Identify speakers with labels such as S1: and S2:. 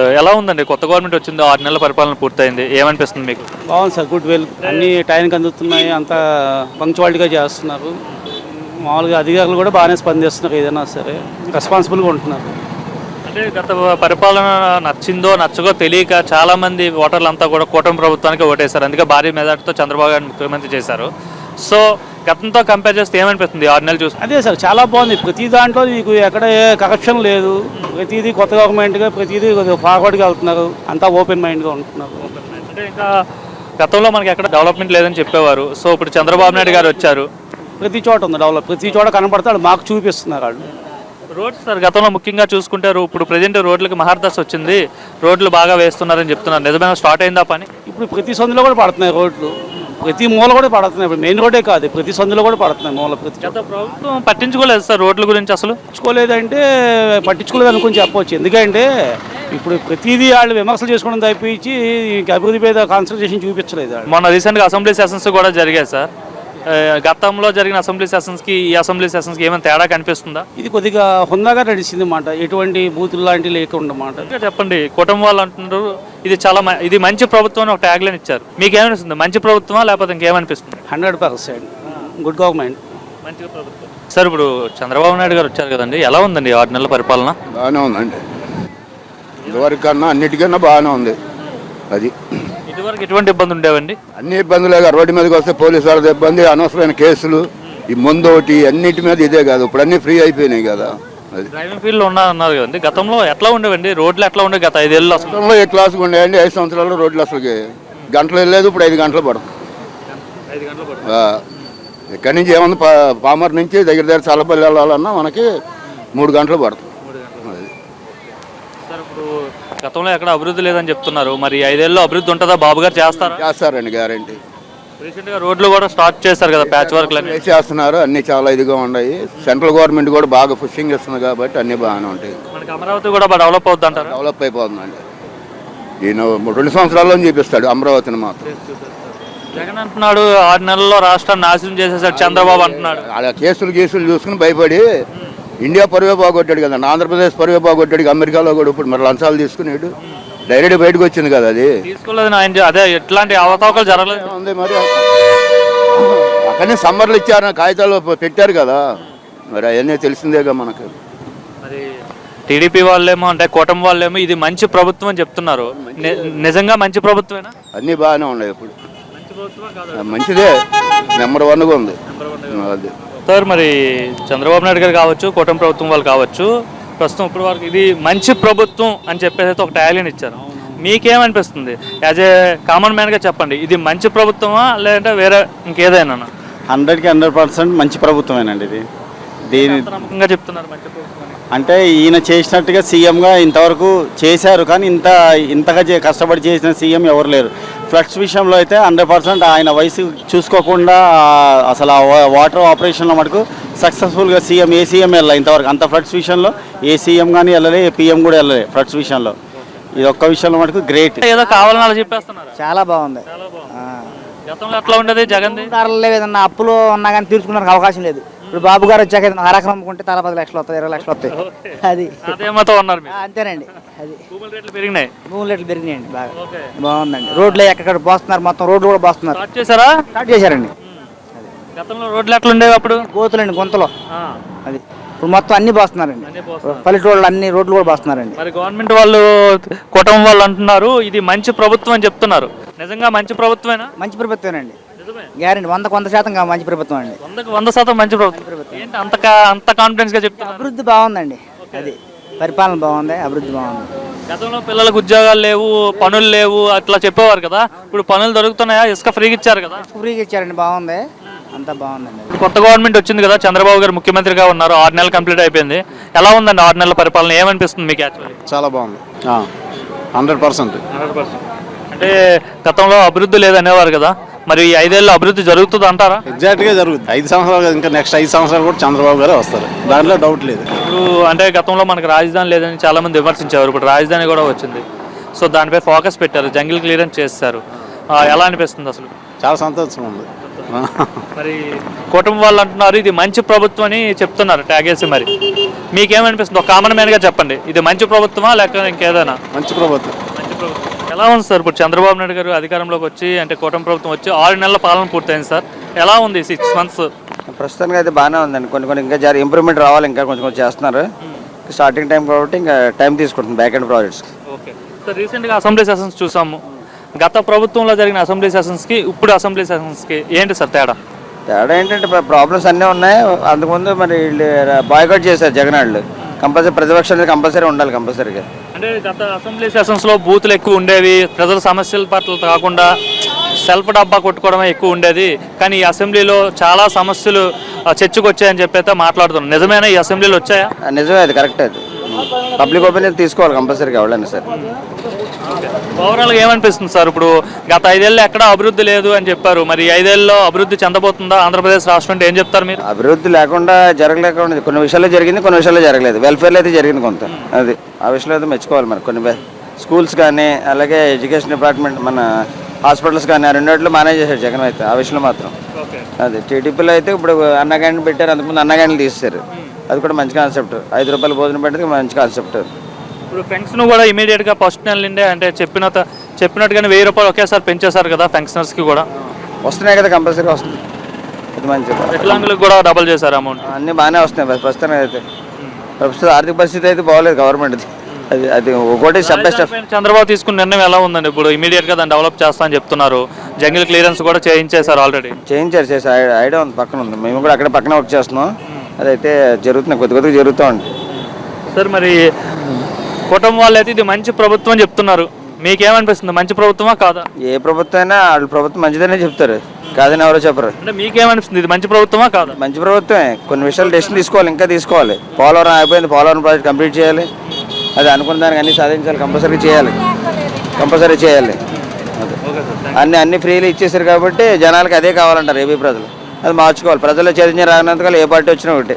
S1: ఎలా ఉందండి? కొత్త గవర్నమెంట్ వచ్చింది ఆరు నెలల పరిపాలన పూర్తయింది. ఏమనిపిస్తుంది మీకు?
S2: బాగుంది సార్ గుడ్ వెల్. అన్ని టైంకి అందుతున్నాయి అంత పంక్చువాలిటీగా చేస్తున్నారు. మామూలుగా అధికారులు కూడా బాగానే స్పందిస్తున్నారు ఏదైనా సరే. రెస్పాన్సిబుల్గా ఉంటున్నారు.
S1: అంటే గత పరిపాలన నచ్చిందో నచ్చగో తెలియక చాలా మంది ఓటర్లంతా కూడా కూటమి ప్రభుత్వానికి ఓటేశారు. అందుకే భారీ మెజార్టీతో చంద్రబాబు గారిని ముఖ్యమంత్రి చేశారు. సో గతంతో కంపేర్ చేస్తే ఏమనిపిస్తుంది? ఆరు నెలలు చూస్తే.
S2: అదే సార్ చాలా బాగుంది. ప్రతి దాంట్లో మీకు ఎక్కడ ఏ కరప్షన్ లేదు. ప్రతిదీ కొత్త గవర్నమెంట్గా ప్రతిదీ ఫార్వర్డ్గా వెళ్తున్నారు. అంతా ఓపెన్ మైండ్గా ఉంటున్నారు.
S1: అంటే ఇంకా గతంలో మనకి ఎక్కడ డెవలప్మెంట్ లేదని చెప్పేవారు. సో ఇప్పుడు చంద్రబాబు నాయుడు గారు వచ్చారు.
S2: ప్రతి చోట ఉంది డెవలప్ ప్రతి చోట కనపడతాడు మాకు చూపిస్తున్నారు వాళ్ళు.
S1: రోడ్స్ సార్ గతంలో ముఖ్యంగా చూసుకుంటే రో- ఇప్పుడు ప్రజెంట్ రోడ్లకి మహర్దశ వచ్చింది. రోడ్లు బాగా వేస్తున్నారని చెప్తున్నారు. నిజమైన స్టార్ట్ అయిందా పని?
S2: ఇప్పుడు ప్రతి సందులో కూడా పడుతున్నాయి రోడ్లు. ప్రతి మూల కూడా పడుతున్నాయి. ఇప్పుడు మెయిన్ రోడే కాదు ప్రతి సందులో కూడా పడుతున్నాయి మూల ప్రతి
S1: గత ప్రభుత్వం పట్టించుకోలేదు సార్ రోడ్ల గురించి అసలు?
S2: పట్టించుకోలేదంటే పట్టించుకోలేదు అనుకుని చెప్పవచ్చు ఎందుకంటే ఇప్పుడు ప్రతిదీ వాళ్ళు విమర్శలు చేసుకోవడం తప్పించి అభివృద్ధి మీద కాన్సన్ట్రేషన్ చూపించలేదు
S1: మొన్న రీసెంట్గా అసెంబ్లీ సెషన్స్ కూడా జరిగాయి సార్. గతంలో జరిగిన అసెంబ్లీ సెషన్స్కి ఈ అసెంబ్లీ సెషన్స్కి ఏమైనా తేడా కనిపిస్తుందా?
S2: ఇది కొద్దిగా హుందాగా నడిచింది అన్నమాట ఎటువంటి బూతులు లాంటివి లేకుండా అన్నమాట
S1: ఇంకా చెప్పండి కుటుంబం వాళ్ళు అంటున్నారు ఇది చాలా మ- ఇది మంచి ప్రభుత్వం అని ఒక ట్యాగ్ లైన్ ఇచ్చారు. మీకు ఏమనిపిస్తుంది మంచి ప్రభుత్వమా లేకపోతే ఇంకేమనిపిస్తుంది?
S2: Hundred percent. Good government.
S1: మంచి ప్రభుత్వం. సార్ ఇప్పుడు చంద్రబాబు నాయుడు గారు వచ్చారు కదండి ఎలా ఉందండి ఆరు నెలల పరిపాలన?
S3: బాగానే ఉందండి. ఇదివరకు కన్నా అన్నిటికన్నా బాగానే ఉంది. అది.
S1: ఇదివరకు ఎటువంటి ఇబ్బంది ఉండేవండి?
S3: అన్ని ఇబ్బందులే రోడ్డు మీదకి వస్తే పోలీసు వాళ్ళది ఇబ్బంది అనవసరమైన కేసులు. ఈ ముందు ఒకటి అన్నిటి మీద ఇదే కాదు. ఇప్పుడు అన్ని ఫ్రీ అయిపోయినాయి కదా. అది.
S1: డ్రైవింగ్ ఫీల్డ్ ఉన్నా అన్నారు కదండి. గతంలో ఎట్లా ఉండేవండి? రోడ్లు ఎట్లా ఉండే గత ఐదేళ్ళు అసలు?
S3: గతంలో ఏ క్లాసుకు ఉండేయండి ఐదు సంవత్సరాల్లో రోడ్లు అసలుకి గంటలు వెళ్ళలేదు. ఇప్పుడు ఐదు గంటలు పడుతుంది
S1: ఐదు గంటలు
S3: ఆ, ఇక్కడి నుంచి ఏముంది పా పామర్ నుంచి దగ్గర దగ్గర చల్లపల్లి వెళ్ళాలన్నా మనకి మూడు గంటలు పడుతుంది
S1: గతంలో ఎక్కడ అభివృద్ధి లేదని చెప్తున్నారు. మరి ఐదేళ్ళు అభివృద్ధి ఉంటుందా? బాబు గారు చేస్తారా?
S3: చేస్తారండి గ్యారంటీ.
S1: రీసెంట్గా రోడ్లు కూడా స్టార్ట్ చేశారు కదా ప్యాచ్ వర్క్
S3: చేస్తున్నారు. అన్ని చాలా ఇదిగా ఉన్నాయి. సెంట్రల్ గవర్నమెంట్ కూడా బాగా పుషింగ్ ఇస్తుంది కాబట్టి అన్ని బాగానే ఉంటాయి.
S1: మనకి అమరావతి కూడా డెవలప్ అవుద్ది అంటారు?
S3: డెవలప్ అయిపోతుందండి. ఈయన రెండు సంవత్సరాల్లో చూపిస్తాడు అమరావతిని మాత్రం.
S1: జగన్ అంటున్నాడు ఆరు నెలల్లో రాష్ట్రాన్ని నాశనం చేసేసాడు చంద్రబాబు అంటున్నాడు.
S3: అలా కేసులు కేసులు చూసుకుని భయపడి ఇండియా పరువే బాగొట్టాడు కదా ఆంధ్రప్రదేశ్ పరువే బాగొట్టాడు అమెరికాలో కూడా ఇప్పుడు మరి లంచాలు తీసుకునేడు. డైరెక్ట్ బయటకు వచ్చింది కదా అది.
S1: తీసుకోలేదు ఆయన చే- అదే ఎట్లాంటి అవతావకలు జరగలేదు.
S3: ఉంది మరి. అక్కడనే సమ్మర్లు ఇచ్చారు కాగితాలు పెట్టారు కదా. మరి అవన్నీ తెలిసిందేగా మనకు.
S1: మరి టీడీపీ వాళ్ళేమో అంటే కూటమి వాళ్ళేమో ఇది మంచి ప్రభుత్వం అని చెప్తున్నారు. నిజంగా మంచి ప్రభుత్వమేనా?
S3: అన్నీ బాగానే ఉన్నాయి ఇప్పుడు. మంచిదే. నెంబర్ వన్గా ఉంది. అది.
S1: సార్ మరి చంద్రబాబు నాయుడు గారు కావచ్చు కూటమి ప్రభుత్వం వాళ్ళు కావచ్చు ప్రస్తుతం ఇప్పుడు వరకు ఇది మంచి ప్రభుత్వం అని చెప్పేసి అయితే ఒక ట్యాలీని ఇచ్చారు. మీకేమనిపిస్తుంది? యాజ్ ఏ కామన్ మ్యాన్గా చెప్పండి ఇది మంచి ప్రభుత్వమా లేదంటే వేరే ఇంకేదైనా?
S4: హండ్రెడ్కి హండ్రెడ్ పర్సెంట్ మంచి ప్రభుత్వమేనండి ఇది. దీని
S1: నమ్మకంగా చెప్తున్నారు మంచి ప్రభుత్వం.
S4: అంటే ఈయన చేసినట్టుగా సీఎంగా ఇంతవరకు చేశారు కానీ ఇంత ఇంతగా చే- కష్టపడి చేసిన సీఎం ఎవరు లేరు. ఫ్లడ్స్ విషయంలో అయితే హండ్రెడ్ పర్సెంట్ ఆయన వయసు చూసుకోకుండా అసలు వాటర్ ఆపరేషన్లో మటుకు సక్సెస్ఫుల్గా సీఎం ఏ సీఎం వెళ్ళాలి ఇంతవరకు. అంత ఫ్లడ్స్ విషయంలో ఏ సీఎం కానీ వెళ్ళలే ఏ పీఎం కూడా వెళ్ళలే ఫ్లడ్స్ విషయంలో. ఇది ఒక్క విషయంలో మటుకు గ్రేట్.
S1: ఏదో కావాలని అలా చెప్పేస్తున్నారు?
S5: చాలా బాగుంది.
S1: గతంలో ఎట్లా ఉండేది జగన్ది?
S5: దారులు ఏదన్నా అప్పులు ఉన్నా కానీ తీర్చుకోవడానికి అవకాశం లేదు. ఇప్పుడు బాబు గారు వచ్చాక ఏదైనా అరకరం అమ్ముకుంటే తల పది లక్షలు వస్తాయి ఇరవై లక్షలు వస్తాయి. అది.
S1: ఉన్నారు మీరు.
S5: అంతేనండి. అది.
S1: భూముల రేట్లు పెరిగినాయి.
S5: భూములు రేట్లు పెరిగినాయండి బాగా.
S1: ఓకే.
S5: బాగుందండి. రోడ్లు ఎక్కడ పోస్తున్నారు మొత్తం రోడ్లు కూడా పోస్తున్నారు.
S1: స్టార్ట్ చేశారా?
S5: స్టార్ట్ చేశారండి.
S1: గతంలో రోడ్లు ఎట్లా ఉండేవి అప్పుడు?
S5: గోతులండి గుంతలో.
S1: ఆ,
S5: అది. ఇప్పుడు మొత్తం అన్ని పోస్తున్నారండి.
S1: అన్నీ పోస్తున్నారు.
S5: పల్లెటూళ్ళు అన్ని రోడ్లు కూడా పోస్తున్నారండి.
S1: మరి గవర్నమెంట్ వాళ్ళు కుటుంబం వాళ్ళు అంటున్నారు ఇది మంచి ప్రభుత్వం అని చెప్తున్నారు. నిజంగా మంచి ప్రభుత్వమేనా?
S5: మంచి ప్రభుత్వమేనండి.
S1: నిజమే
S5: గ్యారంటీ. వందకు వంద శాతం మంచి ప్రభుత్వం అండి.
S1: వందకు వంద శాతం మంచి ప్రభుత్వం. ఏంటి అంత అంత కాన్ఫిడెన్స్గా చెప్తున్నారు?
S5: అభివృద్ధి బాగుందండి. అది పరిపాలన బాగుంది అభివృద్ధి బాగుంది.
S1: గతంలో పిల్లలకు ఉద్యోగాలు లేవు పనులు లేవు అట్లా చెప్పేవారు కదా. ఇప్పుడు పనులు దొరుకుతున్నాయా? ఇసుక ఫ్రీగా ఇచ్చారు కదా.
S5: ఫ్రీగా ఇచ్చారండి బాగుంది. అంతా బాగుందండి.
S1: ఇప్పుడు కొత్త గవర్నమెంట్ వచ్చింది కదా చంద్రబాబు గారు ముఖ్యమంత్రిగా ఉన్నారు ఆరు నెలలు కంప్లీట్ అయిపోయింది. ఎలా ఉందండి ఆరు నెలల పరిపాలన? ఏమనిపిస్తుంది మీకు యాక్చువల్లీ
S4: చాలా బాగుంది. Hundred percent.
S1: అంటే గతంలో అభివృద్ధి లేదనేవారు కదా మరి ఈ ఐదేళ్ళు అభివృద్ధి జరుగుతుంది అంటారా?
S4: ఎగ్జాక్ట్గా జరుగుతుంది. ఐదు సంవత్సరాలు ఇంకా నెక్స్ట్ ఐదు సంవత్సరాలు కూడా చంద్రబాబు గారే వస్తారు. దాంట్లో డౌట్ లేదు.
S1: ఇప్పుడు అంటే గతంలో మనకు రాజధాని లేదని చాలా మంది విమర్శించేవారు ఇప్పుడు రాజధాని కూడా వచ్చింది. సో దానిపై ఫోకస్ పెట్టారు జంగిల్ క్లియరెన్స్ చేస్తారు. ఎలా అనిపిస్తుంది అసలు?
S4: చాలా సంతోషం ఉంది.
S1: మరి కుటుంబం వాళ్ళు అంటున్నారు ఇది మంచి ప్రభుత్వం అని చెప్తున్నారు ట్యాగేసి మరి. మీకేమనిపిస్తుంది? ఒక కామన్ మ్యాన్గా చెప్పండి. ఇది మంచి ప్రభుత్వమా లేక ఇంకేదైనా?
S2: మంచి ప్రభుత్వం.
S1: మంచి ప్రభుత్వం. ఎలా ఉంది సార్? ఇప్పుడు చంద్రబాబు నాయుడు గారు అధికారంలోకి వచ్చి అంటే కూటమి ప్రభుత్వం వచ్చి ఆరు నెలల పాలన పూర్తయింది సార్. ఎలా ఉంది సిక్స్ మంత్స్
S6: ప్రస్తుతానికి అయితే బాగానే ఉందండి. కొన్ని కొన్ని ఇంకా జరి ఇంప్రూవ్మెంట్ రావాలి ఇంకా కొంచెం కొంచెం చేస్తున్నారు. స్టార్టింగ్ టైం కాబట్టి ఇంకా టైం తీసుకుంటుంది back end projects
S1: okay. Sir రీసెంట్గా అసెంబ్లీ సెషన్స్ చూసాము. గత ప్రభుత్వంలో జరిగిన అసెంబ్లీ సెషన్స్కి ఇప్పుడు అసెంబ్లీ సెషన్స్కి ఏంటి సార్ తేడా?
S6: తేడా ఏంటంటే ప్రాబ్లమ్స్ అన్నీ ఉన్నాయి. అంతకుముందు మరి వీళ్ళు బాయ్కౌట్ చేశారు జగన్ వాళ్ళు. కంపల్సరీ ప్రతిపక్షం కంపల్సరీ ఉండాలి కంపల్సరీగా
S1: అంటే గత అసెంబ్లీ సెషన్స్లో బూతులు ఎక్కువ ఉండేవి ప్రజల సమస్యల పట్ల కాకుండా సెల్ఫ్ డబ్బా కొట్టుకోవడమే ఎక్కువ ఉండేది. కానీ ఈ అసెంబ్లీలో చాలా సమస్యలు చర్చకు వచ్చాయని చెప్పి అయితే మాట్లాడుతున్నాం. నిజమేనా ఈ అసెంబ్లీలో వచ్చాయా?
S6: నిజమే అది కరెక్ట్ అది. పబ్లిక్ ఒపీనియన్ తీసుకోవాలి కంపల్సరీగా ఎవరైనా సరే.
S1: ఓవరాల్గా ఏమనిపిస్తుంది సార్? ఇప్పుడు గత ఐదేళ్ళు ఎక్కడ అభివృద్ధి లేదు అని చెప్పారు. మరి ఐదేళ్ళలో అభివృద్ధి చెందబోతుందా? ఆంధ్రప్రదేశ్ రాష్ట్రం అంటే ఏం చెప్తారు మీరు?
S6: అభివృద్ధి లేకుండా జరగలేకుండా కొన్ని విషయాల్లో జరిగింది కొన్ని విషయాల్లో జరగలేదు. వెల్ఫేర్లో అయితే జరిగింది కొంత. అది ఆ విషయంలో అయితే మెచ్చుకోవాలి మరి. కొన్ని స్కూల్స్ కానీ అలాగే ఎడ్యుకేషన్ డిపార్ట్మెంట్ మన హాస్పిటల్స్ కానీ ఆ రెండిట్లో మేనేజ్ చేశాడు జగన్ అయితే. ఆ విషయంలో మాత్రం. అది టీడీపీలో అయితే ఇప్పుడు అన్న క్యాంటీన్ పెట్టారు. అంతకుముందు అన్న క్యాంటీన్ తీస్తారు అది కూడా మంచి కాన్సెప్ట్ ఐదు రూపాయల భోజనం పెట్టేది మంచి కాన్సెప్ట్
S1: ఇప్పుడు పెన్షన్ కూడా ఇమీడియట్గా ఫస్ట్ నెల నుండే అంటే చెప్పిన చెప్పినట్టుగానే వెయ్యి రూపాయలు ఒకేసారి పెంచేశారు కదా పెన్షనర్స్కి కూడా.
S6: వస్తున్నాయి కదా కంపల్సరీ వస్తుంది. అది మంచిది.
S1: వికలాంగులకు కూడా డబల్ చేశారు అమౌంట్
S6: అన్నీ బాగానే వస్తున్నాయి. ప్రస్తుతం అయితే. ప్రస్తుతం ఆర్థిక పరిస్థితి అయితే బాగోలేదు గవర్నమెంట్ అది అది ఒకటి స్టెప్ బై స్టెప్
S1: రాజధానిపైన చంద్రబాబు తీసుకున్న నిర్ణయం ఎలా ఉందండి? ఇప్పుడు ఇమీడియట్గా దాన్ని డెవలప్ చేస్తా అని చెప్తున్నారు. జంగిల్ క్లియరెన్స్ కూడా చేయించేశారు ఆల్రెడీ
S6: చేయించారు ఐ- ఐడియా ఉంది పక్కన ఉంది. మేము కూడా అక్కడ పక్కన వర్క్ చేస్తున్నాం. అదైతే జరుగుతుంది కొద్ది కొద్దిగా జరుగుతూ ఉంది.
S1: సార్ మరి కుటుంబం వాళ్ళు అయితే ఇది మంచి ప్రభుత్వం చెప్తున్నారు. మీకేమనిపిస్తుంది? మంచి ప్రభుత్వమా కాదా?
S6: ఏ ప్రభుత్వం అయినా వాళ్ళ ప్రభుత్వం మంచిదనే చెప్తారు. కాదని ఎవరో చెప్పరు.
S1: అంటే మీకేమనిపిస్తుంది? ఇది మంచి ప్రభుత్వమా కాదా?
S6: మంచి ప్రభుత్వమే. కొన్ని విషయాలు డెసిషన్ తీసుకోవాలి ఇంకా తీసుకోవాలి. పోలవరం అయిపోయింది పోలవరం ప్రాజెక్ట్ కంప్లీట్ చేయాలి. అది అనుకున్న దానికి అన్ని సాధించాలి కంపల్సరీ చేయాలి. కంపల్సరీ చేయాలి. అన్ని అన్ని ఫ్రీలు ఇచ్చేసారు కాబట్టి జనాలకి అదే కావాలంటారు ఏపీ ప్రజలు. అది మార్చుకోవాలి. ప్రజల్లో చైతన్యం రానంతకాలం ఏ పార్టీ వచ్చినా ఒకటి.